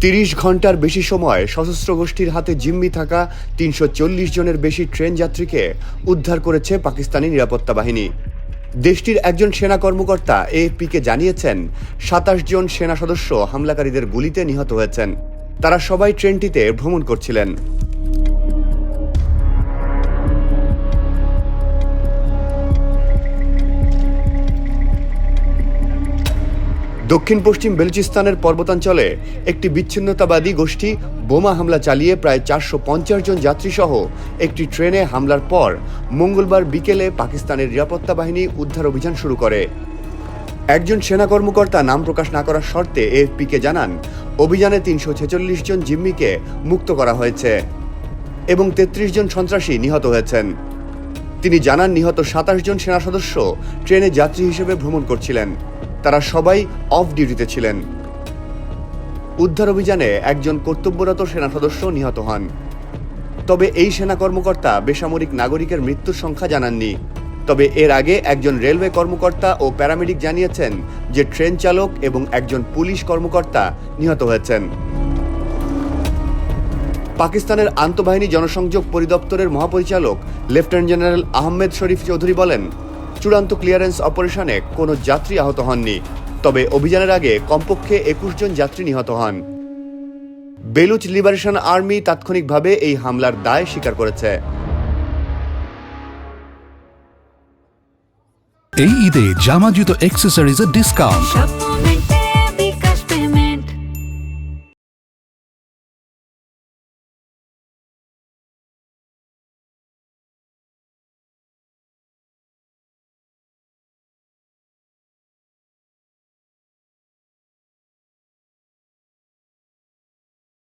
তিরিশ ঘণ্টার বেশি সময় সশস্ত্র গোষ্ঠীর হাতে জিম্মি থাকা তিনশো চল্লিশ জনের বেশি ট্রেন যাত্রীকে উদ্ধার করেছে পাকিস্তানি নিরাপত্তা বাহিনী। দেশটির একজন সেনা কর্মকর্তা এএফপিকে জানিয়েছেন, সাতাশ জন সেনা সদস্য হামলাকারীদের গুলিতে নিহত হয়েছেন। তারা সবাই ট্রেনটিতে ভ্রমণ করছিলেন। দক্ষিণ পশ্চিম বেলুচিস্তানের পর্বতাঞ্চলে একটি বিচ্ছিন্নতাবাদী গোষ্ঠী বোমা হামলা চালিয়ে প্রায় চারশো পঞ্চাশ জন যাত্রীসহ একটি ট্রেনে হামলার পর মঙ্গলবার বিকেলে পাকিস্তানের নিরাপত্তা বাহিনী উদ্ধার অভিযান শুরু করে। একজন সেনা কর্মকর্তা নাম প্রকাশ না করার শর্তে এএফপিকে জানান, অভিযানে তিনশো ছেচল্লিশ জন জিম্মিকে মুক্ত করা হয়েছে এবং তেত্রিশ জন সন্ত্রাসী নিহত হয়েছেন। তিনি জানান, নিহত সাতাশ জন সেনা সদস্য ট্রেনে যাত্রী হিসেবে ভ্রমণ করছিলেন। তারা সবাই অফ ডিউটিতে ছিলেন। উদ্ধার অভিযানে একজন কর্তব্যরত সেনা সদস্য নিহত হন। তবে এই সেনা কর্মকর্তা বেসামরিক নাগরিকের মৃত্যুর সংখ্যা জানাননি। তবে এর আগে একজন রেলওয়ে কর্মকর্তা ও প্যারামেডিক জানিয়েছেন যে ট্রেন চালক এবং একজন পুলিশ কর্মকর্তা নিহত হয়েছেন। পাকিস্তানের আন্তঃবাহিনী জনসংযোগ পরিদপ্তরের মহাপরিচালক লেফটেন্যান্ট জেনারেল আহমেদ শরীফ চৌধুরী বলেন চূড়ান্ত ক্লিয়ারেন্স অপারেশনে কোনো যাত্রী আহত হননি তবে অভিযানের আগে কমপক্ষে একুশ জন যাত্রী নিহত হন। বেলুচ লিবারেশন আর্মি তাৎক্ষণিকভাবে এই হামলার দায় স্বীকার করেছে। এই ঈদে জামা জুতো অ্যাক্সেসরিজের ডিসকাউন্ট